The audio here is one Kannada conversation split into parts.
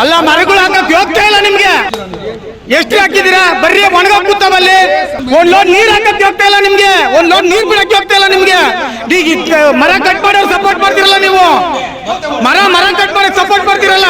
ಅಲ್ಲ, ಮರಗಳು ಹಾಕಕ್ ಯೋಗ್ಯ ಇಲ್ಲ ನಿಮ್ಗೆ. ಎಷ್ಟು ಹಾಕಿದೀರಾ ಬರ್ರಿ, ಒಣಗೋಗ್ ಕೂತಾವಲ್ಲಿ ಒಂದ್ ಲೋಡ್ ನೀರ್ ಹಾಕಕ್ ಹೋಗ್ತಾ ಇಲ್ಲ ನಿಮ್ಗೆ. ಒಂದ್ ಲೋಡ್ ನೀರ್ ಬಿಡಕ್ಕೆ ಹೋಗ್ತಾ ಇಲ್ಲ ನಿಮ್ಗೆ. ಈಗ ಮರ ಕಟ್ ಮಾಡೋರ್ ಸಪೋರ್ಟ್ ಮಾಡ್ತಿರಲ್ಲ ನೀವು. ಮರ ಮರ ಕಟ್ ಮಾಡಕ್ ಸಪೋರ್ಟ್ ಮಾಡ್ತಿರಲ್ಲ.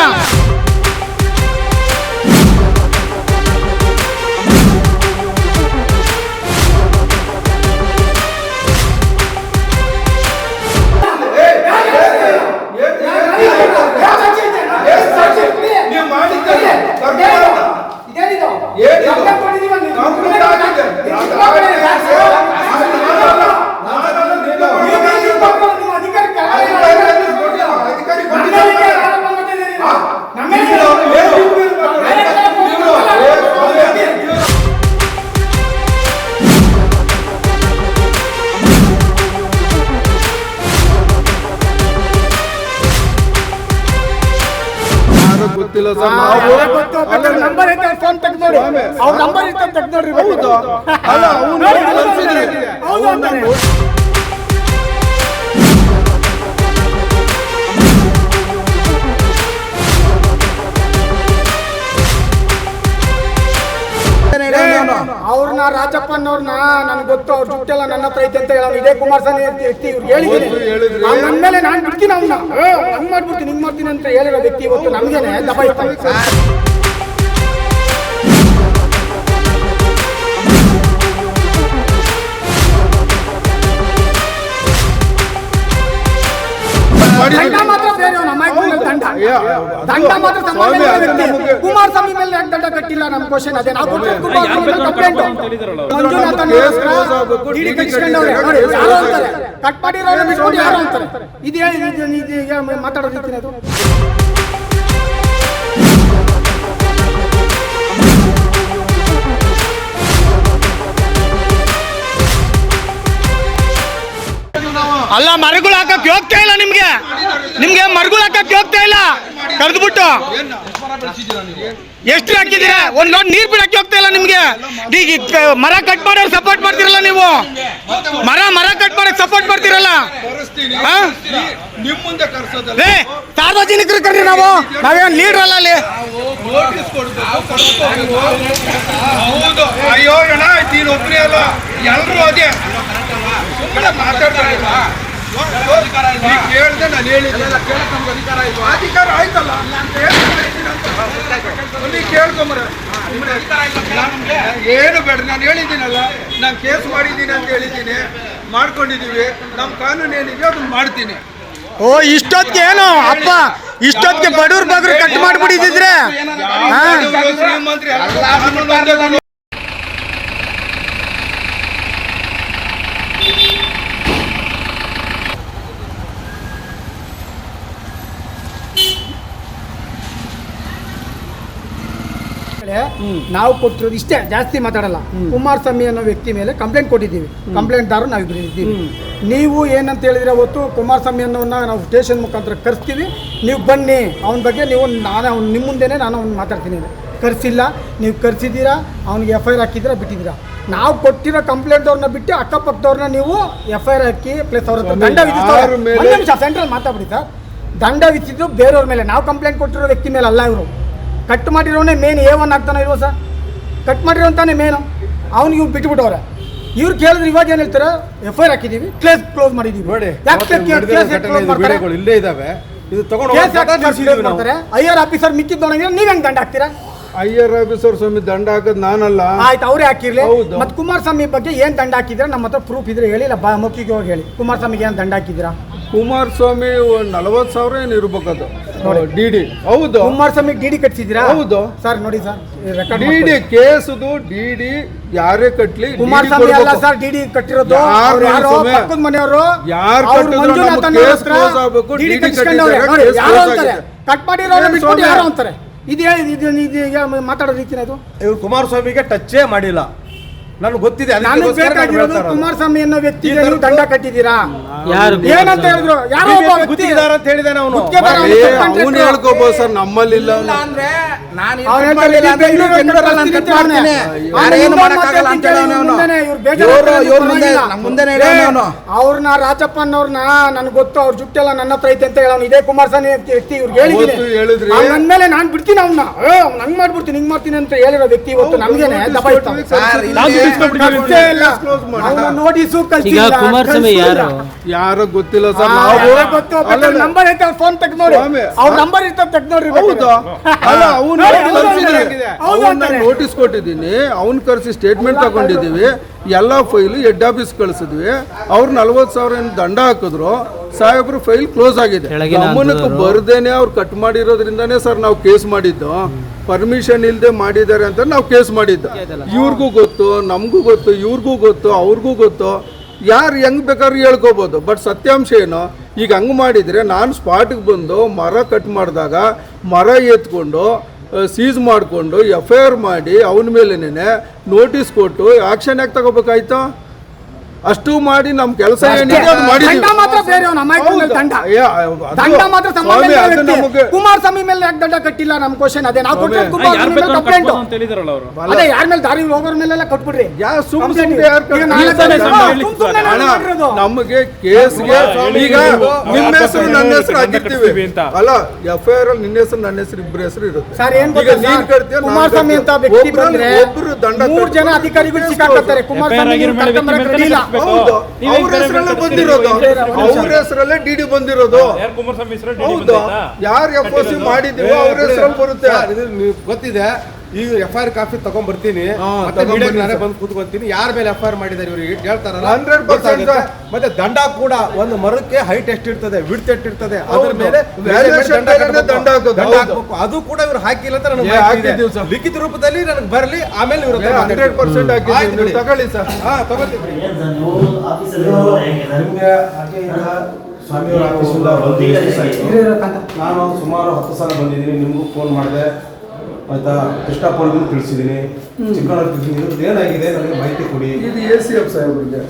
ಗೊತ್ತಿಲ್ಲ ಸರ್. ನಾವು ನಂಬರ್ ರಾಜಪ್ಪನವ್ರನ್ನ ನನ್ಗೆ ಗೊತ್ತು ಅವ್ರ ದುಡ್ಡೆಲ್ಲ ನನ್ನ ಹತ್ರ ಐತೆ ಅಂತ ಹೇಳಿ ಇದೇ ಕುಮಾರ್ ಅಂತ ವ್ಯಕ್ತಿ ಇವ್ರು ಹೇಳಿದ್ದೀನಿ. ನನ್ನ ಮೇಲೆ ನಾನು ಬಿಡ್ತೀನಿ ಅವ್ನ. ಹಂಗ್ ಮಾಡ್ಬಿಡ್ತೀನಿ ಹಿಂಗ್ ಮಾಡ್ತೀನಿ ಅಂತ ಹೇಳಿರೋ ವ್ಯಕ್ತಿ ಇವತ್ತು ನಮ್ಗೇನೆ ದಬಾಯಿಸ್ತಾನೆ ದಂಡ ಮಾತ್ರ ಬೇರೆ ಅವ್ನ ಅಮಾಯಕ ಮೇಲೆ ದಂಡ ಮಾತ್ರ ಕುಮಾರಸ್ವಾಮಿ ಮೇಲೆ ಯಾಕೆ ದಂಡ ಕಟ್ಟಿಲ್ಲ ನಮ್ಮ ಕ್ವಶನ್? ಅದೇ ನಾವು ಕಂಪ್ಲೇಂಟ್ ಮಂಜುನಾಥನ್ ಯಾರೋ ಅಂತಾರೆ. ಕಟ್ ಮಾಡಿರೋದು ಯಾರೋ ಅಂತಾರೆ. ಇದು ಹೇಳಿ ಅದು ಅಲ್ಲ ಮರಗಳು ಹಾಕಕ್ ಹೋಗ್ತಾ ಇಲ್ಲ ನಿಮ್ಗೆ. ನಿಮ್ಗೆ ಮರಗಳು ಹಾಕಕ್ಕೆ ಹೋಗ್ತಾ ಇಲ್ಲ. ಕರೆದ್ಬಿಟ್ಟು. ಎಷ್ಟು ಹಾಕಿದೀರಾ ಒಂದ್ ಲೋಡ್ ನೀರ್ ಬಿಡಕ್ಕೆ ಹೋಗ್ತಾ ಇಲ್ಲ ನಿಮ್ಗೆ. ಈಗ ಮರ ಕಟ್ ಮಾಡೋರು ಸಪೋರ್ಟ್ ಮಾಡ್ತಿರಲ್ಲ ನೀವು. ಮರ ಮರ ಕಟ್ ಮಾಡಕ್ ಸಪೋರ್ಟ್ ಮಾಡ್ತಿರಲ್ಲ. ಸಾರ್ವಜನಿಕರು ಕರ್ರಿ ನಾವು. ನಾವೇನ್ ಲೀಡರ್ ಅಲ್ಲ ಅಲ್ಲಿ. ಅಯ್ಯೋ ಅಣ್ಣ ನೀನು ಒಬ್ಬನೇ ಅಲ್ಲ ಎಲ್ರು ಅದೇ. ಸುಮ್ಮನೆ ನೀನ್ ಕೇಳ್ದೆ ನಾನು ಹೇಳಿದ್ದೆ. ಅಧಿಕಾರ ಆಯ್ತಲ್ಲ. ನೀ ಕೇಳ್ಕೊಂಬರ ಏನು ಬೇಡ ನಾನು ಹೇಳಿದ್ದೀನಲ್ಲ. ನಾನು ಕೇಸ್ ಮಾಡಿದ್ದೀನಿ ಅಂತ ಹೇಳಿದ್ದೀನಿ. ಮಾಡ್ಕೊಂಡಿದ್ದೀವಿ ನಮ್ಮ ಕಾನೂನು ಏನಿದೆ ಅದನ್ನ ಮಾಡ್ತೀನಿ. ಓ ಇಷ್ಟೊತ್ತಿಗೆ ಏನು ಅಪ್ಪ ಇಷ್ಟೊತ್ತಿಗೆ ಬಡವ್ರ ಬಗ್ರು ಕಟ್ ಮಾಡ್ಬಿಟ್ಟಿದ್ರೆ ಒಂದೇ. ನಾವು ಕೊಟ್ಟಿರೋದು ಇಷ್ಟೇ ಜಾಸ್ತಿ ಮಾತಾಡಲ್ಲ. ಕುಮಾರಸ್ವಾಮಿ ಅನ್ನೋ ವ್ಯಕ್ತಿ ಮೇಲೆ ಕಂಪ್ಲೇಂಟ್ ಕೊಟ್ಟಿದ್ದೀವಿ. ಕಂಪ್ಲೇಂಟ್ ದಾರು ನಾವು ಇಬ್ರು ಇದ್ದೀವಿ ನೀವು ಏನಂತ ಹೇಳಿದ್ರೆ ಅವತ್ತು ಕುಮಾರಸ್ವಾಮಿ ಅನ್ನೋನ್ನ ನಾವು ಸ್ಟೇಷನ್ ಮುಖಾಂತರ ಕರೆಸ್ತೀವಿ. ನೀವು ಬನ್ನಿ ಅವನ ಬಗ್ಗೆ ನೀವು ನಾನು ಅವ್ನು ನಿಮ್ಮ ಮುಂದೆನೇ ನಾನು ಅವ್ನು ಮಾತಾಡ್ತೀನಿ. ಕರೆಸಿಲ್ಲ ನೀವು ಕರೆಸಿದ್ದೀರಾ ಅವ್ನಿಗೆ ಎಫ್ ಐ ಆರ್ ಹಾಕಿದ್ದೀರಾ ಬಿಟ್ಟಿದ್ದೀರಾ. ನಾವು ಕೊಟ್ಟಿರೋ ಕಂಪ್ಲೇಂಟ್ ಅವ್ರನ್ನ ಬಿಟ್ಟು ಅಕ್ಕಪಕ್ಕದವ್ರನ್ನ ನೀವು ಎಫ್ ಐ ಆರ್ ಹಾಕಿ ಪ್ಲಸ್ ಅವ್ರ ಹತ್ರ ದಂಡ ವಿಧಿಸ್ತಾರೆ ಮೇಲೆ- ಸೆಂಟ್ರಲ್ ಮಾತಾಡ್ಬಿಡಿ ಸರ್. ದಂಡ ವಿಧಿಸಿದ್ದು ಬೇರೆಯವ್ರ ಮೇಲೆ. ನಾವು ಕಂಪ್ಲೇಂಟ್ ಕೊಟ್ಟಿರೋ ವ್ಯಕ್ತಿ ಮೇಲೆ ಅಲ್ಲ ಇವರು. ಕಟ್ ಮಾಡಿರೋನೇ ಮೇನ್ ಏ ಒನ್ ಆಗ್ತಾನೆ ಇಲ್ವೋ ಸರ್ ಕಟ್ ಮಾಡಿರೋಂತಾನೆ ಮೇನು ಅವ್ನಿಗೆ ಇವ್ರು ಬಿಟ್ಬಿಟ್ಟವ್ರೆ. ಇವ್ರು ಕೇಳಿದ್ರೆ ಇವಾಗ ಏನು ಹೇಳ್ತಾರೆ? ಎಫ್ ಐ ಆರ್ ಹಾಕಿದೀವಿ ಕೇಸ್ ಕ್ಲೋಸ್ ಮಾಡಿದೀವಿ. ನೋಡಿ ಇಲ್ಲೇ ಇದಾವೆ. ಇದು ತಗೊಂಡು ಐ ಆರ್ ಆಫೀಸರ್ ಮಿಕ್ಕಿದ್ದೊಳಗೆ ನೀವ್. ಹೆಂಗ್ ದಂಡ ಹಾಕ್ತೀರಾ? ಅಯ್ಯರ್ ಆಫೀಸರ್ ಸ್ವಾಮಿ ದಂಡ ಹಾಕೋದು ನಾನಲ್ಲ. ಆಯ್ತು ಅವರೇ ಹಾಕಿರ್ಲಿ. ಮತ್ತೆ ಕುಮಾರಸ್ವಾಮಿ ಬಗ್ಗೆ ಏನ್ ದಂಡ ಹಾಕಿದ್ರೆ ನಮ್ಮ ಹತ್ರ ಪ್ರೂಫ್ ಇದ್ರೆ ಹೇಳಿ ಇಲ್ಲ ಬಾ ಮಕ್ಕಿಗೆ ಹೋಗಿ ಹೇಳಿ. ಕುಮಾರಸ್ವಾಮಿಗೆ ಏನ್ ದಂಡ ಹಾಕಿದ್ದೀರಾ? ಕುಮಾರಸ್ವಾಮಿ ಒಂದ್ ನಲವತ್ ಸಾವಿರ ಏನು ಇರ್ಬೇಕದು. D D. ಹೌದು. ಕುಮಾರಸ್ವಾಮಿ ಡಿ ಡಿ ಕಟ್ಸಿದ್ದೀರಾ? ಹೌದು. ಸರ್ ನೋಡಿ ಸರ್ ಡಿ ಡಿ ಕೇಸುದು ಡಿ ಡಿ ಯಾರೇ ಕಟ್ಲಿ ಕುಮಾರಸ್ವಾಮಿ ಅಲ್ಲ. ಸರ್ ಡಿಡಿ ಕಟ್ಟಿರೋದು. ಯಾರು ಯಾರೋ ಪಕ್ಕದ ಮನೆಯವರು ಯಾರು ಮಂಜುನಾಥನ್ ಆಗ್ಬೇಕು, ಕಟ್ಟಿಸ್ಕೊಂಡವ್ರೆ. ಯಾರೋ ಅಂತಾರೆ. ಕಟ್ ಮಾಡಿರೋರು ಬಿಟ್ಬಿಟ್ಟು ಅಂತಾರೆ. ಇದು ಹೇಳಿ ಇದು ಇದು ಈಗ ಮಾತಾಡೋ ರೀತಿನ ಇದು? ಇವ್ರು ಕುಮಾರಸ್ವಾಮಿಗೆ ಟಚ್ಚೇ ಮಾಡಿಲ್ಲ. ನನಗೆ ಗೊತ್ತಿದೆ ನನಗೆ ಬೇಕಾಗಿರೋದು ಕುಮಾರಸ್ವಾಮಿ ಅನ್ನೋ ವ್ಯಕ್ತಿ ನೀವು ದಂಡ ಕಟ್ಟಿದ್ದೀರಾ? ಯಾರು ಏನಂತ ಹೇಳಿದ್ರು? ಯಾರೋ ಒಬ್ಬ ವ್ಯಕ್ತಿ ಇದ್ದಾರೆ ಅಂತ ಹೇಳಿದಾನೆ ಅವನು. ಅವ್ನು ಏ, ಅವ್ನು ಹೇಳ್ಕೋಬೋದು ಸರ್ ನಮ್ಮಲ್ಲಿ ಇಲ್ಲ ಅಂದ್ರೆ ನಾನು ನಾನು. ಯಾರು. ಅವ್ರನ್ನ ರಾಜಪ್ಪನವ್ರನ್ನ ನನ್ಗೆ ಗೊತ್ತು ಅವ್ರ ಜುಟ್ಟೆಲ್ಲ ನನ್ನ ಹತ್ರ ಐತೆ ಅಂತ ಹೇಳೋನು ಇದೇ ಕುಮಾರಸ್ವಾಮಿ ವ್ಯಕ್ತಿ ವ್ಯಕ್ತಿ ಇವ್ರಿಗೆ. ಹೇಳಿದ್ದೀನಿ ನನ್ನ ಮೇಲೆ ನಾನು ಬಿಡ್ತೀನಿ ಅವ್ನ. ನಂಗ್ ಹಂಗ್ ಮಾಡ್ಬಿಡ್ತೀನಿ ಹಿಂಗ್ ಮಾಡ್ತೀನಿ ಅಂತ ಹೇಳಿರೋ ವ್ಯಕ್ತಿ ಇವತ್ತು ನಮ್ಗೇನೆ. ಅವ್ನ ನೋಟಿಸು ಕುಮಾರಸ್ವಾಮಿ ಕಳ್ಸಿಲ್ಲ. ಯಾರು? ಗೊತ್ತಿಲ್ಲ ಸರ್ ನಾವು ಗೊತ್ತು ನಂಬರ್ ಐತೆ ಫೋನ್ ತೆಗ್ದು ನೋಡಿ. ಸ್ವಾಮಿ, ಅವ್ರ ನಂಬರ್ ಇರ್ತಾರೆ ತೆಗ್ದೋರಿ ನೋಡ್ರಿ ಹೌದಾ? ಅಲ್ಲ ಅವನು ನೋಟಿಸ್ ಕೊಟ್ಟಿದ್ದೀನಿ ಅವ್ನ ಕರೆಸಿ ಸ್ಟೇಟ್ಮೆಂಟ್ ತಗೊಂಡಿದ್ದೀವಿ ಎಲ್ಲ ಫೈಲು ಹೆಡ್ ಆಫೀಸ್ ಕಳಿಸಿದ್ವಿ ಅವ್ರು ನಲ್ವತ್ತು ಸಾವಿರ ಏನು ದಂಡ ಹಾಕಿದ್ರು ಸಾಹೇಬ್ರು ಫೈಲ್ ಕ್ಲೋಸ್ ಆಗಿದೆ. ಗಮನಕ್ಕೆ. ಬರ್ದೇನೆ ಅವ್ರು ಕಟ್ ಮಾಡಿರೋದ್ರಿಂದಾನೇ ಸರ್ ನಾವು ಕೇಸ್ ಮಾಡಿದ್ದು. ಪರ್ಮಿಷನ್ ಇಲ್ಲದೆ ಮಾಡಿದ್ದಾರೆ ಅಂತ ನಾವು ಕೇಸ್ ಮಾಡಿದ್ದು. ಇವ್ರಿಗೂ ಗೊತ್ತು ನಮಗೂ ಗೊತ್ತು ಇವ್ರಿಗೂ ಗೊತ್ತು ಅವ್ರಿಗೂ ಗೊತ್ತು. ಯಾರು ಹೆಂಗ್ ಬೇಕಾದ್ರೂ ಹೇಳ್ಕೋಬೋದು. ಬಟ್ ಸತ್ಯಾಂಶ ಏನು ಈಗ ಹಂಗ್ ಮಾಡಿದ್ರೆ ನಾನು ಸ್ಪಾಟ್ಗೆ ಬಂದು ಮರ ಕಟ್ ಮಾಡಿದಾಗ ಮರ ಎತ್ಕೊಂಡು ಸೀಸ್ ಮಾಡಿಕೊಂಡು ಎಫ್ ಐ ಆರ್ ಮಾಡಿ ಅವನ ಮೇಲೆನೇ ನೋಟಿಸ್ ಕೊಟ್ಟು ಆ್ಯಕ್ಷನ್ ಯಾಕೆ ತಗೋಬೇಕಾಯ್ತು? ಅಷ್ಟು ಮಾಡಿ ನಮ್ ಕೆಲಸ ಏನಿದೆ ಅದು ಮಾಡಿದೀವಿ. ದಂಡ ಮಾತ್ರ ಬೇರೆ ಅವ್ನ ಅಮಾಯಕನ ಮೇಲೆ ದಂಡ ಏ, ಅದು- ದಂಡ ಮಾತ್ರ ಸಂಬಂಧ ಸ್ವಾಮಿ, ಇಲ್ಲ ಅದು ನಮಗೆ ಕುಮಾರಸ್ವಾಮಿ ಮೇಲೆ ಯಾಕೆ ದಂಡ ಕಟ್ಟಿಲ್ಲ ನಮ್ ಕ್ವಶನ್ ಅದೇ ನಾವು ಕೊಟ್ಟರೆ ಯಾರ್ ಕುಮಾರಸ್ವಾಮಿ ಮೇಲೆ ಬೇಕಾದ್ರೂ ಕಂಪ್ಲೇಂಟ್ ಕಟ್ಬೋದು ಅಂತ ಹೇಳಿದಾರಲ್ಲ ಅವರು? ಅದೇ ಯಾರ ಮೇಲೆ? ದಾರಿ ಹೋಗೋರ ಮೇಲೆಲ್ಲ ಕಟ್ಬಿಡ್ರಿ. ಯಾ ಸುಮ್ Complaint. ಸುಮ್ನೆ ಯಾರ್ ಈಗ ನಾಳೆ ಈ ಸಲ ಹಾ, ಸುಮ್ ಸುಮ್ನೆ ಅಣ್ಣ, ನಾನು ಮಾಡಿರೋದು. ನಮಗೆ ಕೇಸ್ಗೆ ಈಗ ನಿಮ್ಮ ಹೆಸರು ನನ್ನ ಹೆಸರು ಆಗಿರ್ತೀವಿ. ಅಂತ. ಅಲ್ಲ ಎಫ್ ಐ ಆರ್ ಅಲ್ಲಿ ನಿನ್ನ ಹೆಸರು ನನ್ನ ಹೆಸರು ಇಬ್ಬರ ಹೆಸರು ಇರುತ್ತೆ. ಸರ್ ಏನ್ ಈಗ ಗೊತ್ತಾ ನೀನ್ ಸರ್? ಕಟ್ತೀಯ, ನಾನ್ ಕುಮಾರಸ್ವಾಮಿ ಅಂತ ಕಟ್ತೀನಿ. ವ್ಯಕ್ತಿ ಒಬ್ರಲ್ಲಿ ಬಂದ್ರೆ ಒಬ್ರು ದಂಡ ಮೂರ್ ಜನ ಕಟ್ತಾರೆ. ಅಧಿಕಾರಿಗಳು ಸಿಕ್ಕಾಕತ್ತಾರೆ. ಕುಮಾರಸ್ವಾಮಿ ರೆಡಿ ಇಲ್ಲ. ಹೌದು. ಅವ್ರ ಹೆಸರಲ್ಲೇ ಬಂದಿರೋದು. ಅವ್ರ ಹೆಸರಲ್ಲೇ ಡಿ ಡಿ ಬಂದಿರೋದು. ಕುಮಾರಸ್ವಾಮಿ ಹೌದು. ಯಾರು ಎಫ್ ಓ ಸಿ ಮಾಡಿದೀವೋ ಅವ್ರ ಹೆಸರಲ್ಲಿ ಬರುತ್ತೆ. ಗೊತ್ತಿದೆ. ಈಗ ಎಫ್ ಐ ಆರ್ ಕಾಫಿ ತಗೊಂಡ್ ಬರ್ತೀನಿ ಮತ್ತೆ ನಾನೇ ಬಂದು ಕೂತ್ಕೊಂತೀನಿ. ಯಾರ ಮೇಲೆ ಎಫ್ ಐ ಆರ್ ಮಾಡಿದ್ದಾರೆ ಇವರಿಗೆ ಹೇಳ್ತಾರಲ್ಲ? 100% ಗೊತ್ತಾಗುತ್ತೆ. ಮತ್ತೆ ದಂಡ ಕೂಡ ಒಂದು ಮರಕ್ಕೆ ಹೈಟ್ ಎಷ್ಟಿರ್ತದೆ ವಿಡ್ತ್ ಎಷ್ಟಿರ್ತದೆ ಅದ್ರ. ಮೇಲೆ ದಂಡ. ಹಾಕ್ಬೇಕು. ಅದು ಕೂಡ ಇವ್ರು ಹಾಕಿಲ್ಲ ಅಂತ ನನಗೆ. ಲಿಖಿತ ರೂಪದಲ್ಲಿ ನನಗೆ ಬರಲಿ ಆಮೇಲೆ ಇವರು ಹಂಡ್ರೆಡ್. ಪರ್ಸೆಂಟ್ ಹಾಕಿ ತಗೊಳ್ಳಿ ಸರ್. ಹಾ ತಗೊಳ್ತೀವಿ ಸ್ವಾಮಿಯವರ ನಾನು ಸುಮಾರು ಹತ್ತು ಸಲ ಬಂದಿದ್ದೀನಿ ನಿಮಗೂ ಫೋನ್ ಮಾಡಿದೆ. ಆಯ್ತಾ? ಕೃಷ್ಣಪ್ಪನಿಗೂ ತಿಳಿಸಿದ್ದೀನಿ ಚಿಕ್ಕಣ್ಣವ್ರಿಗೆ ತಿಳಿಸಿದ್ದೀನಿ ಏನಾಗಿದೆ? ನನಗೆ ಮಾಹಿತಿ ಕೊಡಿ. ಇದು ಎ ಸಿ ಎಫ್ ಸಾಹೇಬ್ರಿಗೆ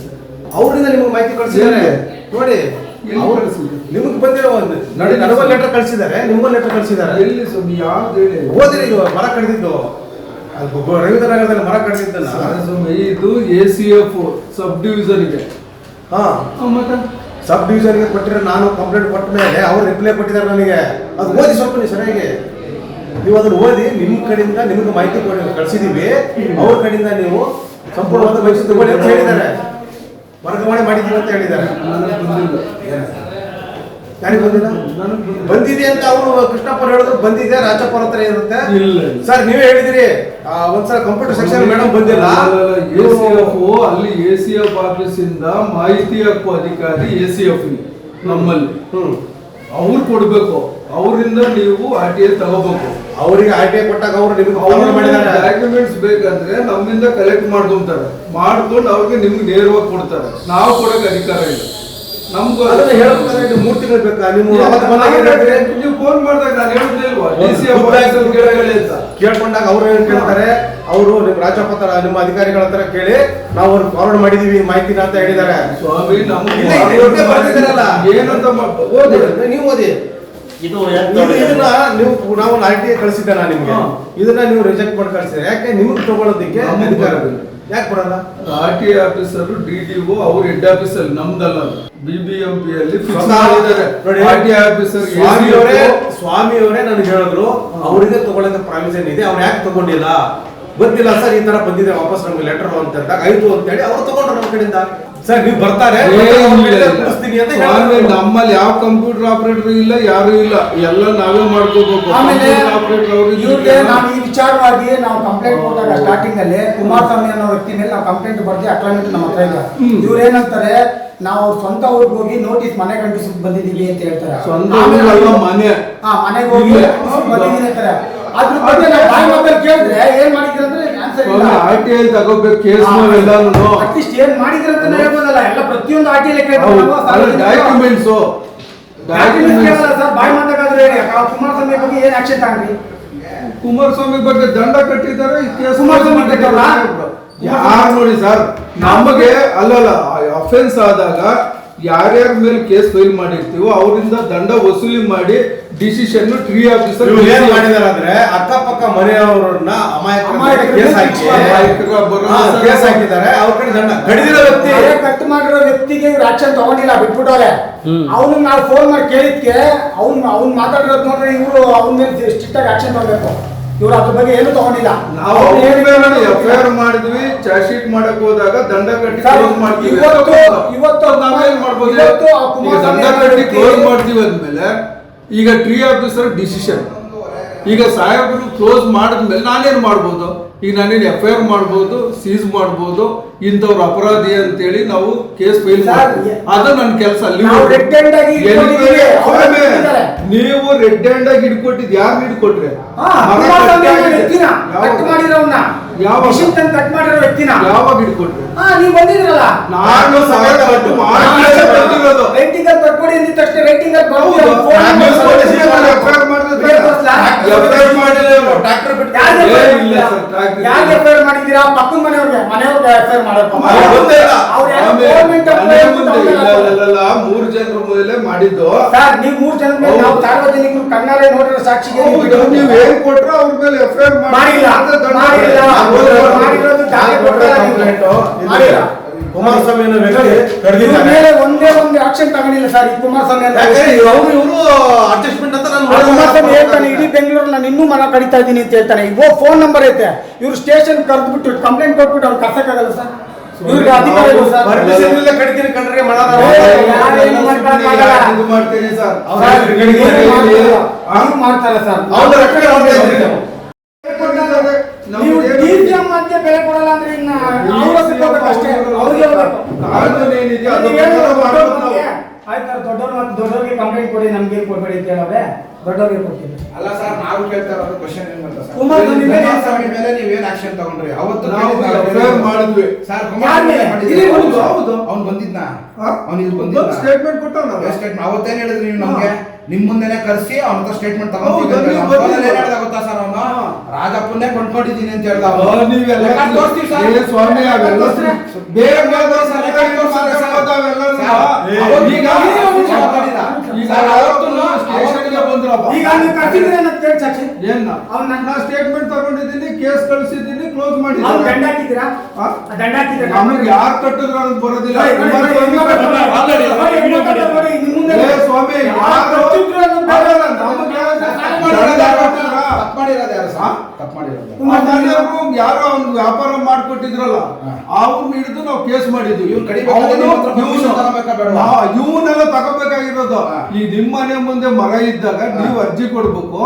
ಅವರಿಂದ ನಿಮ್ಗೆ ಮಾಹಿತಿ ಕಳಿಸಿದ್ದಾರೆ. ನೋಡಿ ನಿಮಗೆ ನಿಮ್ಗೆ ಬಂದಿರೋ ಒಂದು ನೋಡಿ ನನಗೊಂದು ಲೆಟರ್ ಕಳಿಸಿದ್ದಾರೆ. ನಿಮ್ಗೊಂದು ಲೆಟರ್ ಕಳಿಸಿದ್ದಾರೆ. ಎಲ್ಲಿ ಸ್ವಾಮಿ ಯಾವ್ದು ಹೇಳಿ? ಓದಿರಿ ಇದು ಮರ ಕಡಿದಿದ್ದು. ರವೀಂದ್ರ ನಗರದಲ್ಲಿ ಮರ ಕಡಿದಿದ್ದಲ್ಲ ಸ್ವಾಮಿ, ಇದು ಎ ಸಿ ಎಫ್ ಸಬ್ ಡಿವಿಷನ್ಗೆ ಹಾಂ. ಮತ್ತೆ? ಸಬ್ ಡಿವಿಷನ್ಗೆ ಕೊಟ್ಟಿರೋ ನಾನು ಕಂಪ್ಲೇಂಟ್ ಕೊಟ್ಟ ಮೇಲೆ ಅವ್ರು ರಿಪ್ಲೈ ಕೊಟ್ಟಿದ್ದಾರೆ ನನಗೆ. ಅದು ಓದಿ ಸ್ವಲ್ಪ ನೀವು ಸರಿಯಾಗಿ. ನೀವು ಅದನ್ನು ಓದಿ ನಿಮ್ಮ ಕಡೆಯಿಂದ ನಿಮಗೆ ಮಾಹಿತಿ ಕೊಡಿ ಕಳಿಸಿದೀವಿ. ಅವ್ರ ಕಡೆಯಿಂದ ನೀವು ಸಂಪೂರ್ಣವಾದ ಭವಿಷ್ಯ ತಗೊಳ್ಳಿ ಅಂತ ಹೇಳಿದ್ದಾರೆ. ವರ್ಗಾವಣೆ ಮಾಡಿದ್ದೀವಿ ಅಂತ ಹೇಳಿದ್ದಾರೆ. ಯಾರಿಗೆ ಬಂದಿಲ್ಲ ಬಂದಿದೆ ಅಂತ ಅವರು ಕೃಷ್ಣಪ್ಪ ಹೇಳಿದ್ರು ಬಂದಿದೆ ರಾಜಪ್ಪ ಹತ್ರ ಇರುತ್ತೆ. ಇಲ್ಲ. ಸರ್ ನೀವೇ ಹೇಳಿದಿರಿ. ಆ, ಒಂದ್ಸಲ ಕಂಪ್ಯೂಟರ್ ಸೆಕ್ಷನ್ ಮೇಡಮ್ ಬಂದಿಲ್ಲ. ಎ ಸಿ ಎಫ್ ಅಲ್ಲಿ ಎ ಸಿ ಎಫ್ ಆಫೀಸಿಂದ ಮಾಹಿತಿ ಹಕ್ಕು ಅಧಿಕಾರಿ ಎ ಸಿ ಎಫ್ ನಮ್ಮಲ್ಲಿ. ಅವ್ರು ಕೊಡ್ಬೇಕು. ಅವರಿಂದ ನೀವು ಆರ್ ಟಿ ಐ ತಗೋಬೇಕು. ಅವರಿಗೆ ಆರ್ ಟಿ ಐ ಕೊಟ್ಟಾಗ ಅವರು ನಿಮ್ಗೆ ಫಾರ್ವರ್ಡ್ ಮಾಡಿದ್ದಾರೆ. ಡಾಕ್ಯುಮೆಂಟ್ಸ್ ಬೇಕಂದ್ರೆ ನಮ್ಮಿಂದ ಕಲೆಕ್ಟ್ ಮಾಡ್ಕೊಂತಾರೆ. ಮಾಡ್ಕೊಂಡು ಅವ್ರಿಗೆ ನಿಮ್ಗೆ ನೇರವಾಗಿ ಕೊಡ್ತಾರೆ. ನಾವು ಕೊಡೋಕೆ ಅಧಿಕಾರ ಇಲ್ಲ. ನಮ್ಗೂ ಅದನ್ನ ಹೇಳ್ತಾರೆ ಇದು ಮೂರು ತಿಂಗಳು ಬೇಕಾ? ನೀವು ಅವತ್ತು ಬಂದಾಗ ನೀವು ಫೋನ್ ಮಾಡಿದಾಗ ನಾನು ಹೇಳಿದ್ನಿಲ್ವಾ ಡಿ ಸಿ ಕೇಳಿ ಅಂತ. ಕೇಳ್ಕೊಂಡಾಗ ಅವ್ರು ಏನು ಕೇಳ್ತಾರೆ? ಅವರು ನಿಮ್ಮ ರಾಜಪತ್ರ ನಿಮ್ಮ ಅಧಿಕಾರಿಗಳ ಹತ್ರ ಕೇಳಿ ನಾವು ಅವ್ರಿಗೆ ಫಾರ್ವರ್ಡ್ ಮಾಡಿದೀವಿ ಮಾಹಿತಿನ ಅಂತ ಹೇಳಿದ್ದಾರೆ. ಸ್ವಾಮಿ ನಮ್ಗೆ. ಏನಂತ ನೀವು ಓದಿ. ಇದು ಇದು ಇದನ್ನ ನೀವು ನಾವು ಆರ್ ಟಿ ಐ ಕಳಿಸಿದ್ದೆ ನಾನು ನಿಮ್ಗೆ. ಇದನ್ನ ನೀವು ರಿಜೆಕ್ಟ್ ಮಾಡಿ ಕಳಿಸಿದ್ರೆ ಯಾಕೆ ನಿಮ್ಗೆ ತಗೊಳ್ಳೋದಕ್ಕೆ ಅಧಿಕಾರ ಯಾಕೆ ಬರಲ್ಲ? R T officer D D O ಅವ್ರ ಹೆಡ್ ಆಫೀಸರ್ ನಮ್ದಲ್ಲ ಬಿ ಬಿ ಎಂ ಪಿ ಅಲ್ಲಿ ಆರ್ ಟಿ ಆಫೀಸರ್ ಸ್ವಾಮಿಯವರೇ ಸ್ವಾಮಿಯವರೇ ನನಗೆ ಹೇಳಿದ್ರು ಅವರಿಗೆ ತಗೊಳ್ಳೋಕೆ ಪ್ರಾವಿಷನ್ ಇದೆ ಅವ್ರು ಯಾಕೆ ತಗೊಂಡಿಲ್ಲ? ಗೊತ್ತಿಲ್ಲ ಸರ್ ಈ ತರ ಬಂದಿದೆ ವಾಪಸ್ ನಮ್ಗೆ ಲೆಟರ್ ಅಂತ ಅಂದಾಗ ಆಯ್ತು ಅಂತ ಹೇಳಿ ಅವ್ರು ತಗೊಂಡ್ರು ನಮ್ಮ ಕಡೆಯಿಂದ. ಸರ್ ನೀವು ಬರ್ತಾರೆ ನಮ್ಮಲ್ಲಿ ಯಾವ ಕಂಪ್ಯೂಟರ್ ಆಪರೇಟರ್ ಇಲ್ಲ ಯಾರು ಇಲ್ಲ. ಎಲ್ಲ ನಾವೇ ಮಾಡ್ಕೋಬೇಕು. ಆಮೇಲೆ ಆಪರೇಟರ್ ಇವ್ರಿಗೆ ನಾವು ಈ ವಿಚಾರವಾಗಿ ನಾವು ಕಂಪ್ಲೇಂಟ್ ಕೊಟ್ಟಾಗ ಸ್ಟಾರ್ಟಿಂಗ್ ಅಲ್ಲಿ ಕುಮಾರಸ್ವಾಮಿ ಅನ್ನೋ ವ್ಯಕ್ತಿ ಮೇಲೆ ನಾವು ಕಂಪ್ಲೇಂಟ್ ಬರ್ದಿ ಅಕ್ಲಾಮೆಂಟ್ ನಮ್ಮ ಹತ್ರ ಇಲ್ಲ ಇವ್ರು ಏನಂತಾರೆ ನಾವು ಅವ್ರ ಸ್ವಂತ ಊರಿಗೆ ಹೋಗಿ ನೋಟಿಸ್ ಮನೆ ಗಂಟಿಸ್ ಬಂದಿದೀವಿ ಅಂತ ಹೇಳ್ತಾರೆ. ಮನೆ. ಹಾ ಮನೆಗೆ ಹೋಗಿ. ಬಂದಿದ್ದೀನಿ ಅಂತಾರೆ. ಅದ್ರ ಬಗ್ಗೆ ನಾವು ಬಾಯಿ ಮಾತಲ್ಲಿ ಕೇಳಿದ್ರೆ ಏನ್ ಮಾಡಿದ್ರೆ ಅಂದ್ರೆ ಆನ್ಸರ್ ಇಲ್ಲ. ಆರ್ ಟಿ ಐ ತಗೋಬೇಕು ಕೇಸ್ ನಾವೆಲ್ಲಾನು ಅಟ್ಲೀಸ್ಟ್ ಏನ್ ಮಾಡಿದ್ರೆ ಅಂತ ಹೇಳ್ಬೋದಲ್ಲ. ಎಲ್ಲ ಪ್ರತಿಯೊಂದು ಆರ್ ಟಿ ಹೌದು. ಡಾಕ್ಯುಮೆಂಟ್ಸ್ ಡಾಕ್ಯುಮೆಂಟ್ಸ್ ಕೇಳಲ್ಲ ಸರ್. ಬಾಯಿ ಆ ಕುಮಾರಸ್ವಾಮಿ ಬಗ್ಗೆ ಏನ್ ಆಕ್ಷನ್ ತಗೊಂಡ್ರಿ? ಕುಮಾರಸ್ವಾಮಿ ಬಗ್ಗೆ ದಂಡ ಕಟ್ಟಿದ್ದಾರೆ ಕೇಸ್ ಕುಮಾರಸ್ವಾಮಿ? ಯಾರು ನೋಡಿ ಸರ್? ನಮಗೆ ಅಲ್ಲಲ್ಲ ಅಫೆನ್ಸ್ ಆದಾಗ ಯಾರ್ಯಾರ ಮೇಲೆ ಕೇಸ್ ಫೈಲ್ ಮಾಡಿರ್ತೀವೋ ಅವರಿಂದ ದಂಡ ವಸೂಲಿ ಮಾಡಿ ಡಿಸಿಷನ್ ಟ್ರೀ ಆಫೀಸರ್ ಏನ್ ಮಾಡಿದಾರೆ ಅಂದ್ರೆ ಅಕ್ಕಪಕ್ಕ ಮನೆಯವರನ್ನ ಅಮಾಯಕ ಕೇಸ್ ಹಾಕಿದ್ದಾರೆ. ಅವ್ರ ಕಡೆ ದಂಡ. ಕಡಿದಿರೋ ವ್ಯಕ್ತಿ. ಕಟ್ ಮಾಡಿರೋ ವ್ಯಕ್ತಿಗೆ ಇವ್ರು ಆಕ್ಷನ್ ತಗೊಂಡಿಲ್ಲ ಬಿಟ್ಬಿಟ್ಟವ್ರೆ. ಅವನು ನಾವು ಫೋನ್ ಮಾಡಿ ಕೇಳಿದ್ಕೆ ಅವ್ನ್ ಅವ್ನ್ ಮಾತಾಡಿರೋದು ನೋಡ್ರೆ ಇವರು ಅವ್ನ ಮೇಲೆ ಸ್ಟ್ರಿಕ್ಟ್ ಆಗಿ ಆಕ್ಷನ್ ತಗೋಬೇಕು ಇವ್ರು ಅದ್ರ ಬಗ್ಗೆ ಏನು ತಗೊಂಡಿಲ್ಲ. ನಾವು ಎಫ್ ಐ ಆರ್ ಮಾಡಿದ್ವಿ ಚಾರ್ಜ್ ಶೀಟ್ ಮಾಡಕ್ ಹೋದಾಗ ದಂಡ ಕಟ್ಟಿ ಕ್ಲೋಸ್ ಮಾಡ್ತೀವಿ ಇವತ್ತು- ಇವತ್ತು ನಾವೇನ್ ಮಾಡ್ಬೋದು? ದಂಡ ಕಟ್ಟಿ ಕ್ಲೋಸ್ ಮಾಡ್ತೀವಿ ಅಂದ್ಮೇಲೆ ಈಗ ಟ್ರೀ ಆಫೀಸರ್ ಡಿಸಿಷನ್ ಈಗ ಸಾಹೇಬರು ಕ್ಲೋಸ್ ಮಾಡಿದ್ಮೇಲೆ ನಾನೇನ್ ಮಾಡ್ಬೋದು? ಈಗ ನಾನೇನು ಎಫ್ ಐ ಆರ್ ಮಾಡ್ಬೋದು ಸೀಸ್ ಮಾಡ್ಬೋದು ಇಂಥವ್ರ ಅಪರಾಧಿ ಅಂತೇಳಿ ನಾವು ಕೇಸ್ ಫೈಲ್ ಅದು ನನ್ನ ಕೆಲಸ ನೀವು ರೆಡ್ ಹ್ಯಾಂಡ್ ಆಗಿ ಹಿಡ್ಕೊಟ್ಟಿದ್ ಯಾರು ಹಿಡ್ಕೊಟ್ರೆ ವ್ಯಕ್ತಿನ ಯಾವಾಗ? ಕಟ್ ಮಾಡಿರೋ ವ್ಯಕ್ತಿನ? ಯಾವಾಗ ಹಿಡ್ಕೊಟ್ರೆ ಹಾ ನೀವು ಬಂದಿದ್ರಲ್ಲ ನಾನು ಸಮೇತ ಒಟ್ಟು. ರೇಟಿಂಗ್ ಅಲ್ಲಿ ಬರ್ಕೊಡಿ ಅಂದಿದ ತಕ್ಷಣ ರೇಟಿಂಗ್ ಅಲ್ಲಿ ಬರ್ಕೊಡಿ ಹೌದು. ಅವ್ರ phone ನಾನು number ಪೊಲೀಸ್ ಕೊಡಿ. ಸ್ಟೇಷನ್ FIR ಮಾಡಿದ್ರೆ ಬೇರೆ ತೋರ್ಸ್ಲಾ? FIR ಮಾಡಿಲ್ಲ ಇವ್ರು. ಬಿಟ್ಟು ಯಾರಿಗೆ ಇಲ್ಲ ಮಾಡಿದ್ದೀರಾ? ಪಕ್ಕದ ಮನೆಯವ್ರಿಗೆ ಮನೆಯವ್ರಿಗೆ ಎಫ್ಐಆರ್ ಮಾಡಪ್ಪ ಮೂರು ಜನರ ಮೊದಲೇ ಮಾಡಿದ್ದು. ಸರ್ ನೀವು ಮೂರು ಜನ ಮೇಲೆ ನಾವು. ಸಾರ್ವಜನಿಕರು ಕಣ್ಣಾರೆ ನೋಡಿರೋ ಸಾಕ್ಷಿಗೆ ನೀವು ಏನ್ ಕೊಟ್ರೋ ಅವ್ರ ಮೇಲೆ ಎಫ್ ಐ ಆರ್ ಮಾಡಿಲ್ಲ. ಮಾಡಿಲ್ಲ ಕುಮಾರಸ್ವಾಮಿ ಅನ್ನೋ ವ್ಯಕ್ತಿ ಮೇಲೆ ಒಂದೇ ಒಂದು ಆಕ್ಷನ್ ತಗೊಂಡಿಲ್ಲ ಸರ್ ಈ ಕುಮಾರಸ್ವಾಮಿ ಅಂತ ಅವರು ಇವರು ಅಡ್ಜಸ್ಟ್ಮೆಂಟ್ ಅಂತ ನಾನು ಕುಮಾರಸ್ವಾಮಿ ಹೇಳ್ತಾನೆ ಇಡೀ. ಬೆಂಗಳೂರು ನಾನು ಇನ್ನೂ ಮನ ಕಡಿತಾ ಇದ್ದೀನಿ ಅಂತ ಹೇಳ್ತಾನೆ. ಇವೋ ಫೋನ್ ನಂಬರ್ ಐತೆ. ಇವ್ರು ಸ್ಟೇಷನ್ ಕರೆದ್ಬಿಟ್ಟು ಕಂಪ್ಲೇಂಟ್ ಕೊಟ್ಬಿಟ್ಟು ಅವ್ರು ಕರ್ಸಕ್ಕಾಗಲ್ಲ ಸರ್ ಇವ್ರಿಗೆ ಅಧಿಕಾರ ಇಲ್ಲ ಸರ್ ಪರ್ಮಿಷನ್ ಇಲ್ಲ ಕಡಿತೀನಿ ಮನ ಮಾಡ್ತೀನಿ ಸರ್ ಅವ್ರು ಮಾಡ್ತಾರೆ? ಸರ್ ಅವ್ರ ಮಾಡ್ತಾ ಮತ್ತೆ ನೀವು. ನೀವು ಮಧ್ಯೆ ಬೆಲೆ ಕೊಡಲ್ಲ ಅಂದ್ರೆ ಇನ್ನ ಅಷ್ಟೇ. ಅವ್ರಿಗೆ ನಾವು. ಆಯ್ತು ದೊಡ್ಡವ್ರು ಮತ್ತೆ ದೊಡ್ಡವ್ರಿಗೆ ಕಂಪ್ಲೇಂಟ್ ಕೊಡಿ ನಮ್ಗೆ ಕೊಡ್ಬೇಡಿ ಅಂತ ಹೇಳೋರೆ ದೊಡ್ಡವ್ರಿಗೆ ಕೊಡ್ತೀವಿ ಅಲ್ಲ ಸರ್ ನಾವು ಕೇಳ್ತಾ ಇರೋದು ಕ್ವಶನ್ ಏನ್ ಗೊತ್ತಾ ಸರ್? ಮೇಲೆ- ನೀವೇನ್ ಆಕ್ಷನ್ ತಗೊಂಡ್ರಿ? ಅವತ್ತು ನಾವು ಮಾಡಿದ್ವಿ. ಸರ್. ಇಲ್ಲಿ ಹೌದು, ಹೌದು. ಅವ್ನು ಬಂದಿದ್ನಾ? ಅವ್ನು ಇಲ್ಲಿ ಬಂದಿದ್ದ ಸ್ಟೇಟ್ಮೆಂಟ್ ಕೊಟ್ಟವನಲ್ಲ? ಸ್ಟೇಟ್ಮೆಂಟ್ ಅವತ್ತೇನ್ ಹೇಳಿದ್ರಿ ನೀವು ನಮ್ಗೆ? ನಿಮ್ ಮುಂದೆನೆ ಕರ್ಸಿ ಅವನ ಹತ್ರ ಸ್ಟೇಟ್ಮೆಂಟ್ ಹೌದು, ನೀವು ತಗೊಂಡಿದ್ದೀನಿ ಬಂದಿದ್ದು. ಏನ್ ಹೇಳ್ದ ಗೊತ್ತಾ ಸರ್ ಅವನು. ಹಾ. ರಾಜಪ್ಪನ್ನೇ ಕೊಂಡ್ಕೊಂಡಿದ್ದೀನಿ ಅಂತ ಹೇಳ್ದ ಆ, ಅವನು ನೀವೆಲ್ಲ ಲೆಕ್ಕ ತೋರಿಸ್ತೀವಿ ಸರ್. ಏ ಸ್ವಾಮಿ ಅವೆಲ್ಲ ಬೇಗ ಬಂದ್ರಪ್ಪ ಈಗ ನೀವು ಕರ್ಸಿದ್ರೆ ಅನ್ನೋದು ಕೇಳಿ ಸಾಕ್ಷಿ ಏನ್ ಅವ್ನ ನಾ ಸ್ಟೇಟ್ಮೆಂಟ್ ತಗೊಂಡಿದ್ದೀನಿ ಕೇಸ್ ಕಳಿಸಿದ್ದೀನಿ ಕ್ಲೋಸ್ ಅವ್ನು ದಂಡ ಹಾಕಿದ್ದೀರಾ ದಂಡ ಹಾಕಿದ್ದೀರಾ ನಮಗೆ ಯಾರು ಕಟ್ಟಿದ್ರು ಅನ್ನೋದು ಬರೋದಿಲ್ಲ ಏ ಸ್ವಾಮಿ ಯಾರು ನಮಗೆ ಮಾಡಿರೋದು ಯಾರು? ಕಟ್ಟಿದ್ರಾ? ತಪ್ಪು ಮಾಡಿರೋದು. ಯಾರು ಅವ್ನು ವ್ಯಾಪಾರ ಮಾಡ್ಕೊಟ್ಟಿದ್ರಲ್ಲ ಅವ್ರನ್ನ ಹಿಡಿದು ನಾವು ಕೇಸ್ ಮಾಡಿದ್ವಿ. ಇವ್ನ್? ಇವನ್ನೆಲ್ಲ ತಗೋಬೇಕಾಗಿರೋದು. ಈ ನಿಮ್ಮ ಮನೆ ಮುಂದೆ ಮರ ಇದ್ದಾಗ ನೀವು ಅರ್ಜಿ ಕೊಡ್ಬೇಕು.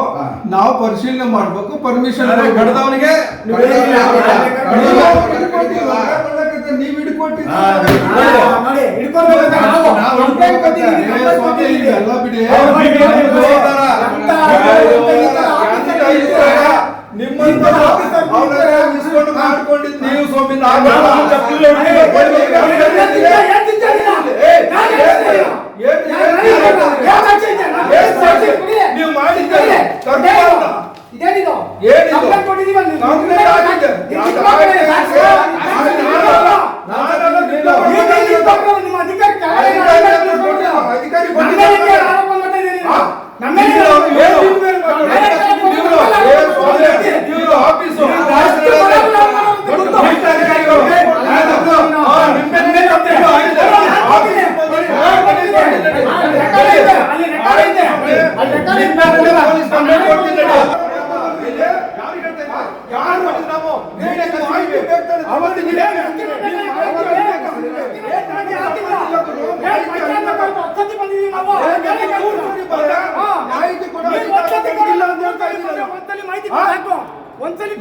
ನಾವು ಪರಿಶೀಲನೆ ಮಾಡ್ಬೇಕು ಪರ್ಮಿಷನ್ ಕಡ್ದವನಿಗೆ ನೀವು ಕಡ್ದವನಿಗೆ ನೀವು ಹಿಡ್ಕೊಟ್ಟಿದ್ದೀರಿ. ಹಾ, ನೀವು ಆ, ನೋಡಿ, ಹಿಡ್ಕೊಳ್ಬೇಕು ಅಂತ ನಾವು ನಾವು. ಕಂಪ್ಲೇಂಟ್ ಕೊಟ್ಟಿದ್ದೀವಿ, ಏ ಕಂಪ್ಲೇಂಟ್ ಸ್ವಾಮಿ, ಕೊಟ್ಟಿದ್ದೀವಿ. ಇವೆಲ್ಲ ಬಿಡಿ ನಿಮ್ಮಂತ ಮಾಡ್ಕೊಂಡಿದ್ದು ನೀವು ಸ್ವಾಮಿ ನಾವು. ಇದೇನಿದು ಏನಿದು? ಕಂಪ್ಲೇಂಟ್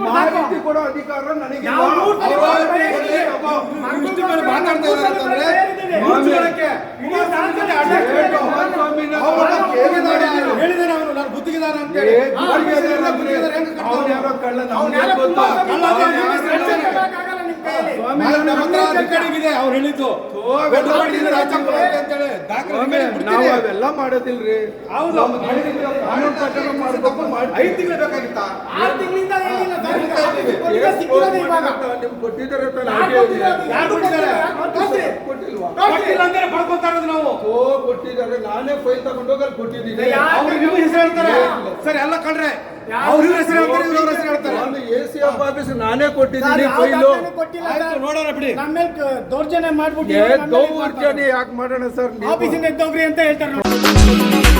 ಮಾಹಿತಿ ಕೊಡೋ. ಅಧಿಕಾರ ನನಗೆ ನಾವು ಮೂರು ಸಲ ಹೇಳಿದ್ದೀವಿ. ಇಷ್ಟು ಮೇಲೆ ಮಾತಾಡ್ತಾ ಇದ್ದಾರೆ ಅಂತಂದ್ರೆ. ಹೇಳಿದಾನೆ ಅವನು ನಾನು ಬುದ್ಧಿಗಿದಾರ ಅಂತ ಹೇಳಿ. ಅವ್ನು ಯಾರೋ ಕಳ್ಳ ಇದೆ ಅವ್ರು ಹೇಳಿದ್ದು. ನಾವು ಅವೆಲ್ಲ ಮಾಡೋದಿಲ್ರಿ. ಹೌದು. ಐದು ತಿಂಗಳು ಬೇಕಾಗಿತ್ತಾ? ಆರು ತಿಂಗಳಿಂದ. ನಿಮ್ಗೆ ಕೊಟ್ಟಿದ್ದಾರೆ? ಕೊಟ್ಟಿಲ್ಲ ಅಂತಾರೆ ಪಡ್ಕೊತಾ ಇರೋದು ನಾವು. ಓ ಕೊಟ್ಟಿದ್ದಾರೆ. ನಾನೇ ಫೈಲ್ ತಗೊಂಡೋಗಿ ಅಲ್ಲಿ ಕೊಟ್ಟಿದ್ದೀನಿ. ಅವ್ರು ನಿಮ್ಮ ಹೆಸರು ಹೇಳ್ತಾರೆ? ಸರ್ ಎಲ್ಲ ಕಳ್ರೆ ಅವ್ರ ಇವ್ರ ಹೆಸರು ಹೇಳ್ತಾರೆ ಇವ್ರ ಹೆಸರು ಹೇಳ್ತಾರೆ. ನಾನು ಎ ಸಿ ಎಫ್ ಆಫೀಸ್ ನಾನೇ ಕೊಟ್ಟಿದ್ದೀನಿ ಫೈಲು. ನೋಡೋಣ ಬಿಡಿ. ನಮ್ಮ ದೌರ್ಜನ್ಯ ಮಾಡ್ಬಿಟ್ಟು ದೌರ್ಜನ್ಯ ಯಾಕೆ ಮಾಡೋಣ ಸರ್? ಆಫೀಸಿಂದ ಎದ್ದೋಗ್ರಿ ಅಂತ ಹೇಳ್ತಾರೆ ನೋಡಿ